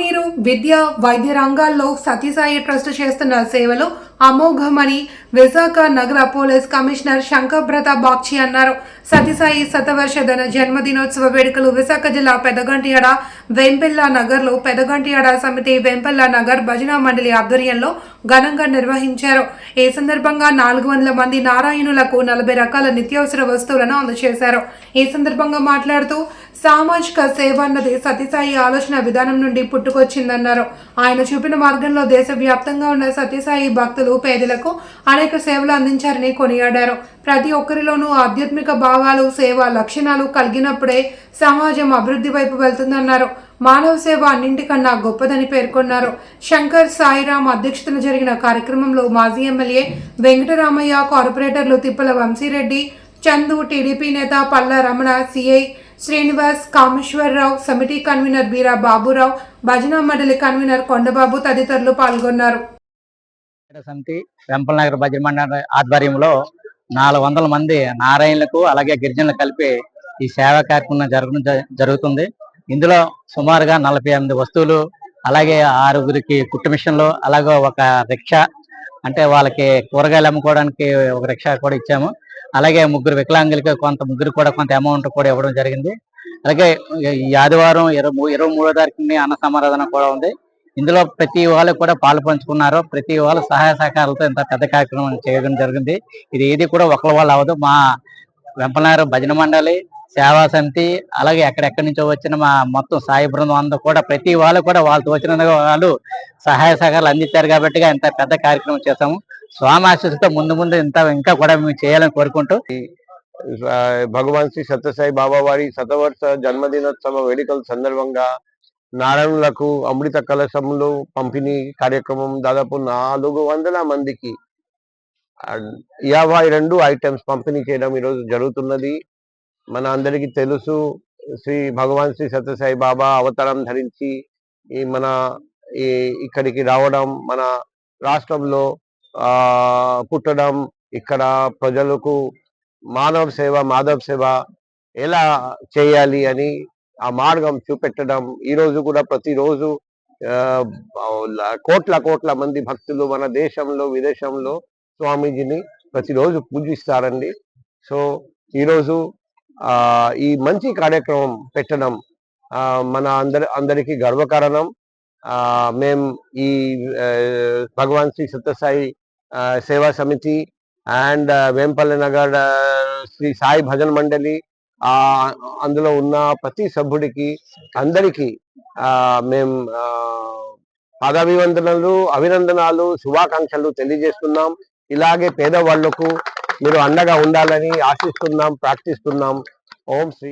తాగునీరు విద్య వైద్య రంగాల్లో సత్యసాయి ట్రస్ట్ చేస్తున్న సేవలు అమోఘమని విశాఖ నగర పోలీస్ కమిషనర్ శంకర్ ప్రతాప్ బాగ్చి అన్నారు. శతవర్ష శతవర్షధన జన్మదినోత్సవ వేడుకలు విశాఖ జిల్లా పెదగంటియాడ వెంపెల్ల నగర్లో పెదగంటియాడ సమితి వెంపెల్ల నగర్ భజన మండలి ఆధ్వర్యంలో ఘనంగా నిర్వహించారు. ఈ సందర్భంగా నాలుగు వందల మంది నారాయణులకు నలభై రకాల నిత్యావసర వస్తువులను అందజేశారు. ఈ సందర్భంగా మాట్లాడుతూ సామాజిక సేవ అన్నది సత్యసాయి ఆలోచన విధానం నుండి పుట్టుకొచ్చిందన్నారు. ఆయన చూపిన మార్గంలో దేశవ్యాప్తంగా ఉన్న సత్యసాయి భక్తులు పేదలకు అనేక సేవలు అందించారని కొనియాడారు. ప్రతి ఒక్కరిలోనూ ఆధ్యాత్మిక భావాలు సేవ లక్షణాలు కలిగినప్పుడే సమాజం అభివృద్ధి వైపు వెళ్తుందన్నారు. మానవ సేవ అన్నింటికన్నా గొప్పదని పేర్కొన్నారు. శంకర్ సాయిరాం అధ్యక్షతన జరిగిన కార్యక్రమంలో మాజీ ఎమ్మెల్యే వెంకటరామయ్య కార్పొరేటర్లు తిప్పల వంశీరెడ్డి చందు టీడీపీ నేత పల్ల రమణ సిఐ శ్రీనివాస్ కామేశ్వరరావు సమితి కన్వీనర్ బీరా బాబురావు భజన మండలి కన్వీనర్ కొండబాబు తదితరులు పాల్గొన్నారు. సమితి వెంపలనగర్ భజన మండలి ఆధ్వర్యంలో నాలుగు వందల మంది నారాయణులకు అలాగే గిరిజనులు కలిపి ఈ సేవా కార్యక్రమం జరగడం జరుగుతుంది. ఇందులో సుమారుగా నలభై ఎనిమిది వస్తువులు అలాగే ఆరుగురికి కుట్టు మిషన్లు అలాగే ఒక రిక్షా అంటే వాళ్ళకి కూరగాయలు అమ్ముకోవడానికి ఒక రిక్షా కూడా ఇచ్చాము. అలాగే ముగ్గురు వికలాంగులకి కొంత ముగ్గురు కూడా కొంత అమౌంట్ కూడా ఇవ్వడం జరిగింది. అలాగే ఈ ఆదివారం ఇరవై ఇరవై మూడో తారీఖుని అన్న సమారాధన కూడా ఉంది. ఇందులో ప్రతి వాళ్ళు కూడా పాలు పంచుకున్నారు. ప్రతి వాళ్ళు సహాయ సహకారాలతో ఇంత పెద్ద కార్యక్రమం చేయడం జరిగింది. ఇది ఏది కూడా ఒకళ్ళ వాళ్ళు అవ్వదు. మా వెంపనారు భజన మండలి సేవా సమితి అలాగే ఎక్కడెక్కడి నుంచో వచ్చిన మా మొత్తం సాయి బృందం అందరూ కూడా ప్రతి వాళ్ళు కూడా వాళ్ళతో వచ్చిన వాళ్ళు సహాయ సహకారాలు అందించారు కాబట్టి ఇంత పెద్ద కార్యక్రమం చేశాము. స్వామి ఆశీస్సుతో ముందు ముందు ఇంత ఇంకా కూడా మేము చేయాలని కోరుకుంటూ భగవాన్ శ్రీ సత్యసాయి బాబా వారి శతవర్ష జన్మదినోత్సవ వేడుకల సందర్భంగా నారాయణులకు అమృత కలశములు పంపిణీ కార్యక్రమం దాదాపు నాలుగు వందల మందికి. యాభై రెండు ఐటమ్స్ పంపిణీ చేయడం ఈరోజు జరుగుతున్నది. మన అందరికీ తెలుసు శ్రీ భగవాన్ శ్రీ సత్యసాయి బాబా అవతారం ధరించి ఈ మన ఈ ఇక్కడికి రావడం మన రాష్ట్రంలో ఆ పుట్టడం ఇక్కడ ప్రజలకు మానవ సేవ మాధవ సేవ ఎలా చేయాలి అని ఆ మార్గం చూపెట్టడం. ఈరోజు కూడా ప్రతిరోజు కోట్ల కోట్ల మంది భక్తులు మన దేశంలో విదేశంలో స్వామీజీని ప్రతిరోజు పూజిస్తారండి. సో ఈరోజు ఈ మంచి కార్యక్రమం పెట్టడం మన అందరి అందరికీ గర్వకారణం. మేం ఈ భగవాన్ శ్రీ సత్యసాయి సేవా సమితి అండ్ వేంపల్లి నగర్ శ్రీ సాయి భజన్ మండలి ఆ అందులో ఉన్న ప్రతి సభ్యుడికి అందరికీ ఆ మేము ఆ, పాదాభివందనలు అభినందనాలు శుభాకాంక్షలు తెలియజేస్తున్నాం. ఇలాగే పేదవాళ్ళకు మీరు అండగా ఉండాలని ఆశిస్తున్నాం ప్రార్థిస్తున్నాం. ఓం శ్రీ